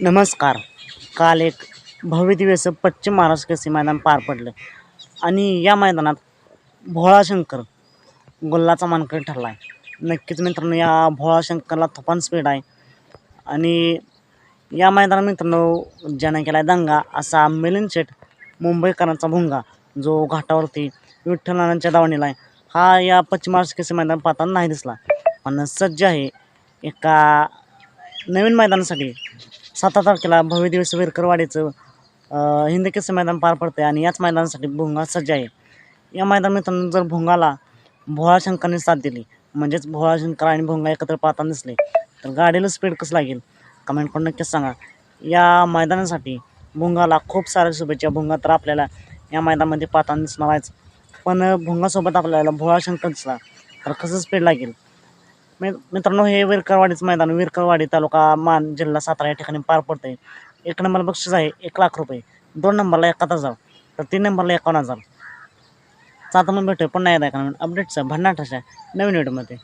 नमस्कार. काल एक भव्य दिवस पश्चिम महाराष्ट्र केसरी मैदान पार पडलं. आणि या मैदानात भोळाशंकर गोल्लाचा गुल्लाचा मानकरी ठरला आहे नक्कीच मित्रांनो या भोळाशंकरला थपान स्पीड आहे. आणि या मैदानात मित्रांनो ज्यानं केला आहे दंगा असा मिलिंद शेठ मुंबईकरांचा भुंगा जो घाटावरती विठ्ठलनारायणच्या दावणीला आहे. हा या पश्चिम महाराष्ट्र केसरी मैदान पाहताना नाही दिसला. पण सज्ज आहे एका नवीन मैदानासाठी सात तारखेला भव्य दिवस विरकरवाडीचं हिंद केसरी मैदान पार पडतं आहे आणि याच मैदानासाठी भुंगा सज्ज आहे. या मैदान मित्रांनो जर भुंगाला भोळा शंकरने साथ दिली म्हणजेच भोळा शंकर आणि भुंगा एकत्र पाहताना दिसले तर गाडीला स्पीड कसं लागेल? कमेंट करून नक्कीच सांगा. या मैदानासाठी भुंगाला खूप साऱ्या शुभेच्छा. भुंगा तर आपल्याला या मैदानामध्ये पाहताना दिसणार आहेच. पण भुंगासोबत आपल्याला भोळा शंकर दिसला तर कसं स्पीड लागेल? मित्रांनो हे विरकरवाडीचं मैदान विरकरवाडी तालुका मान जिल्हा सातारा या ठिकाणी पार पडतं आहे एक नंबर बक्षीस आहे एक लाख रुपये. दोन नंबरला एकाहत्तर हजार. तर तीन नंबरला एकावन्न हजार. तर आता मग भेटूया. पुन्हा एकदा एका नवीन अपडेटचं भन्नाट नवीन व्हिडिओमध्ये